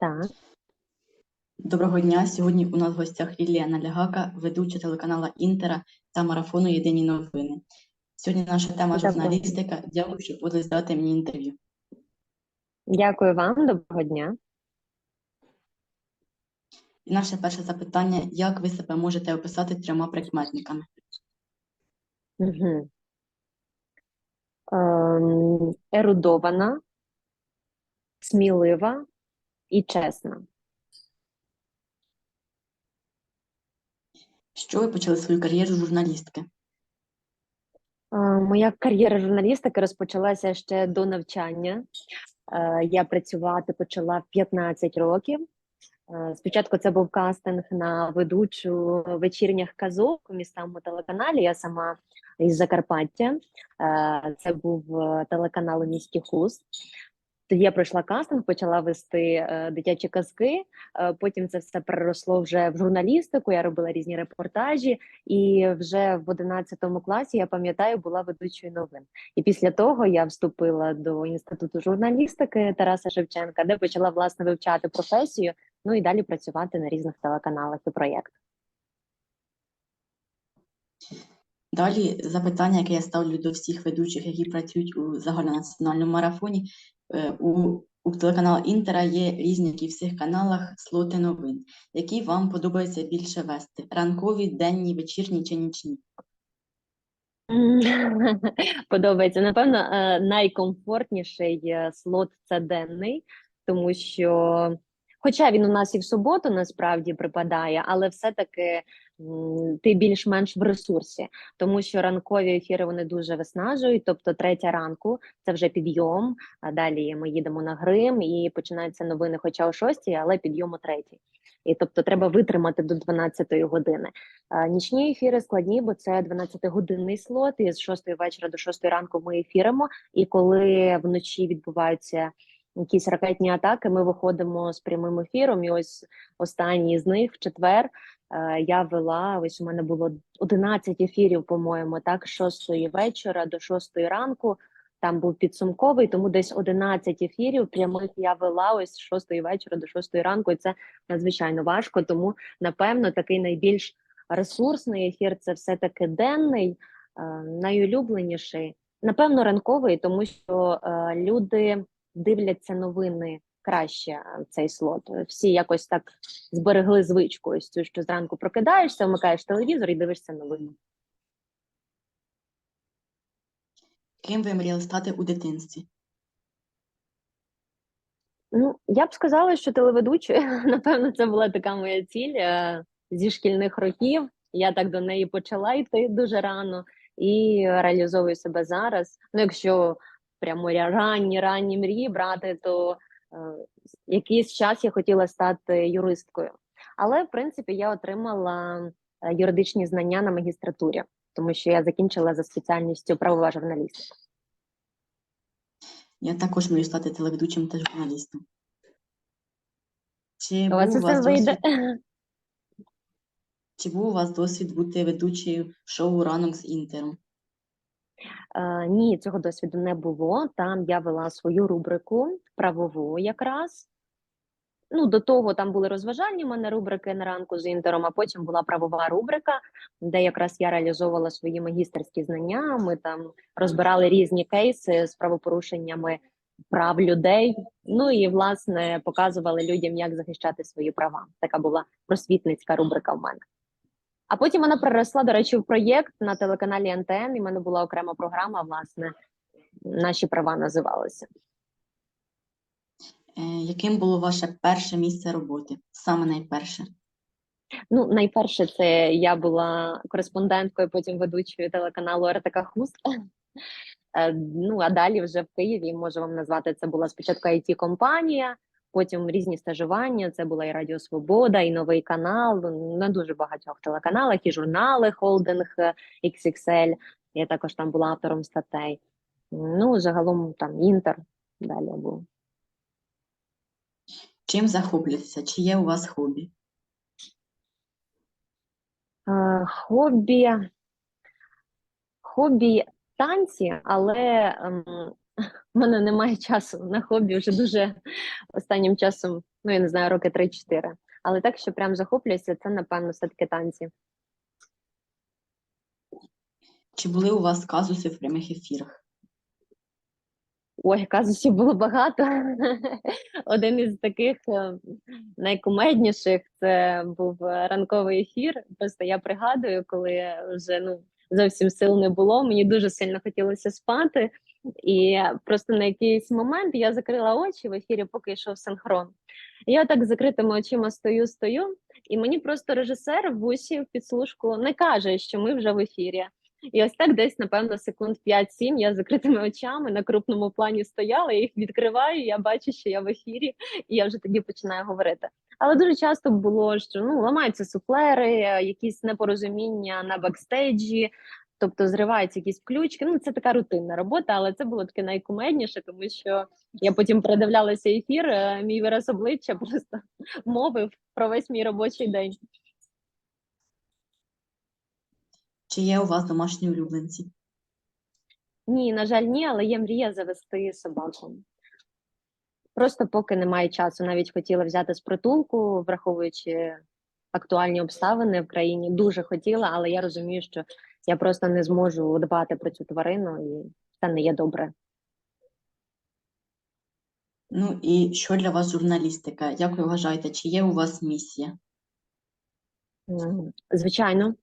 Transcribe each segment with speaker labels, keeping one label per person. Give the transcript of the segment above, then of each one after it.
Speaker 1: Так,
Speaker 2: Доброго дня. Сьогодні у нас в гостях Лілія Налягака, ведуча телеканала Інтера та марафону Єдині новини. Сьогодні наша тема журналістика. Дякую, що будете здати мені інтерв'ю.
Speaker 1: дякую вам, доброго дня.
Speaker 2: І наше перше запитання: як ви себе можете описати трьома прикметниками?
Speaker 1: Угу. Ем, ерудована, смілива і чесна.
Speaker 2: Що ви почали свою кар'єру журналістки?
Speaker 1: Моя кар'єра журналістики розпочалася ще до навчання. Я працювати почала в 15 років. Спочатку це був кастинг на ведучу вечірніх казок у місцевому телеканалі. Я сама із Закарпаття. Це був е, телеканал місті Хуст. Тоді я пройшла кастинг, почала вести е, дитячі казки. Е, потім це все переросло вже в журналістику. Я робила різні репортажі, і вже в 11 класі я пам'ятаю, була ведучою новин. І після того я вступила до інституту журналістики Тараса Шевченка, де почала власне вивчати професію. Ну і далі працювати на різних телеканалах і проєктах.
Speaker 2: Далі запитання, яке я ставлю до всіх ведучих, які працюють у загальнонаціональному марафоні. Е, У, у телеканалу Інтера є різні, в всіх каналах, слоти новин. Які вам подобається більше вести? Ранкові, денні, вечірні чи нічні?
Speaker 1: Подобається. Напевно, е, найкомфортніший е, слот це денний, тому що, хоча він у нас і в суботу насправді припадає, але все-таки ти більш-менш в ресурсі, тому що ранкові ефіри вони дуже виснажують. Тобто, третя ранку це вже підйом. А далі ми їдемо на грим і починаються новини, хоча о шостій, але підйом о третій. І тобто треба витримати до 12-ї години. Нічні ефіри складні, бо це 12-годинний слот, і з 6 вечора до 6 ранку ми ефіримо. І коли вночі відбуваються якісь ракетні атаки, ми виходимо з прямим ефіром. І ось останній з них в четвер я вела. Ось у мене було 11 ефірів, по-моєму, так, з 6 вечора до 6 ранку. Там був підсумковий, тому десь 11 ефірів прямих я вела ось з 6 вечора до 6 ранку, і це надзвичайно важко. Тому напевно такий найбільш ресурсний ефір це все-таки денний, е, найулюбленіший. Напевно, ранковий, тому що е, люди дивляться новини краще цей слот. Всі якось так зберегли звичку, ось цю, що зранку прокидаєшся, вмикаєш телевізор і дивишся новини.
Speaker 2: Ким ви мріяли стати у дитинстві?
Speaker 1: Ну, я б сказала, що телеведучою, напевно, це була така моя ціль е, зі шкільних років. Я так до неї почала йти дуже рано і реалізовую себе зараз. Ну, якщо прямо ранні ранні мрії брати, то якийсь час я хотіла стати юристкою. Але в принципі я отримала е, юридичні знання на магістратурі, тому що я закінчила за спеціальністю правова журналістика.
Speaker 2: Я також мрію стати телеведучим та журналістом. Чи був
Speaker 1: вас
Speaker 2: у вас досвід, чи був у вас досвід бути ведучою шоу Ранок з Інтером?
Speaker 1: Е, ні, цього досвіду не було. Там я вела свою рубрику правову якраз. Ну, до того там були розважальні в мене рубрики на ранку з інтером, а потім була правова рубрика, де якраз я реалізовувала свої магістерські знання. Ми там розбирали різні кейси з правопорушеннями прав людей. Ну і власне показували людям, як захищати свої права. Така була просвітницька рубрика в мене. А потім вона переросла, до речі, в проєкт на телеканалі НТН, і в мене була окрема програма, власне, наші права називалися.
Speaker 2: Е, Яким було ваше перше місце роботи? Саме найперше?
Speaker 1: Ну, найперше, це я була кореспонденткою, потім ведучою телеканалу РТК Хуст. Е, Ну, а далі вже в Києві можу вам назвати це була спочатку it компанія потім різні стажування. Це була і Радіо Свобода, і новий канал на дуже багатьох телеканалах, і журнали Холдинг е, XXL. Я також там була автором статей. Ну, загалом там інтер далі був.
Speaker 2: Чим захоплюєтеся? Чи є у вас хобі?
Speaker 1: Е, Хобі. Хобі танці, але ем, в мене немає часу на хобі вже дуже останнім часом. ну я не знаю, роки 3-4. Але так, що прям захоплююся, це напевно все-таки танці.
Speaker 2: Чи були у вас казуси в прямих ефірах?
Speaker 1: Ой, казусів було багато. Один із таких е, найкумедніших це був е, ранковий ефір. Просто я пригадую, коли вже ну зовсім сил не було. Мені дуже сильно хотілося спати, і просто на якийсь момент я закрила очі в ефірі, поки йшов синхрон. Я так закритими очима стою, стою, і мені просто режисер в усі в підслужку не каже, що ми вже в ефірі. І ось так десь, напевно, секунд 5-7 я закритими очами на крупному плані стояла, я їх відкриваю, я бачу, що я в ефірі, і я вже тоді починаю говорити. Але дуже часто було, що ну ламаються суфлери, е, якісь непорозуміння на бекстейджі, тобто зриваються якісь включки. Ну, це така рутинна робота, але це було таке найкумедніше, тому що я потім передивлялася ефір, е, мій вираз обличчя просто мовив про весь мій робочий день.
Speaker 2: Чи є у вас домашні улюбленці?
Speaker 1: Ні, на жаль, ні, але є мрія завести собаку. Просто поки немає часу. Навіть хотіла взяти з притулку, враховуючи актуальні обставини в країні. Дуже хотіла, але я розумію, що я просто не зможу дбати про цю тварину, і це не є добре.
Speaker 2: Ну і що для вас журналістика? Як ви вважаєте, чи є у вас місія?
Speaker 1: Звичайно,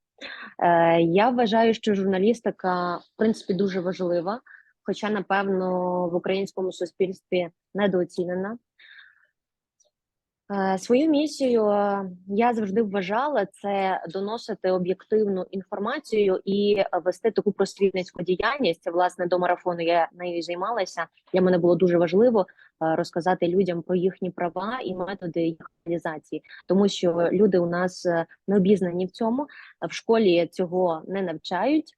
Speaker 1: Е, я вважаю, що журналістика в принципі дуже важлива, хоча, напевно, в українському суспільстві недооцінена. Е, Свою місію е, я завжди вважала це доносити об'єктивну інформацію і вести таку просвітницьку діяльність. Власне, до марафону я нею займалася. Для мене було дуже важливо е, розказати людям про їхні права і методи їх реалізації, тому що люди у нас не обізнані в цьому. В школі цього не навчають.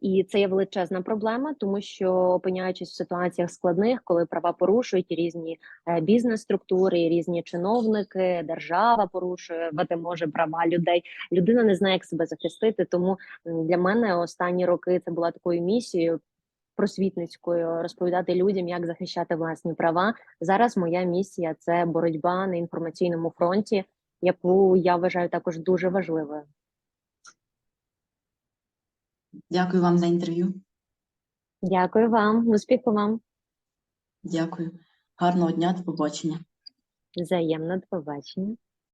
Speaker 1: І це є величезна проблема, тому що опиняючись в ситуаціях складних, коли права порушують різні е, бізнес-структури, різні чиновники, держава порушує веде може права людей. Людина не знає, як себе захистити. Тому для мене останні роки це була такою місією просвітницькою розповідати людям, як захищати власні права. Зараз моя місія це боротьба на інформаційному фронті, яку я вважаю також дуже важливою.
Speaker 2: Дякую вам за інтерв'ю.
Speaker 1: Дякую вам, успіху вам,
Speaker 2: Дякую. Гарного дня, до побачення.
Speaker 1: взаємно до побачення.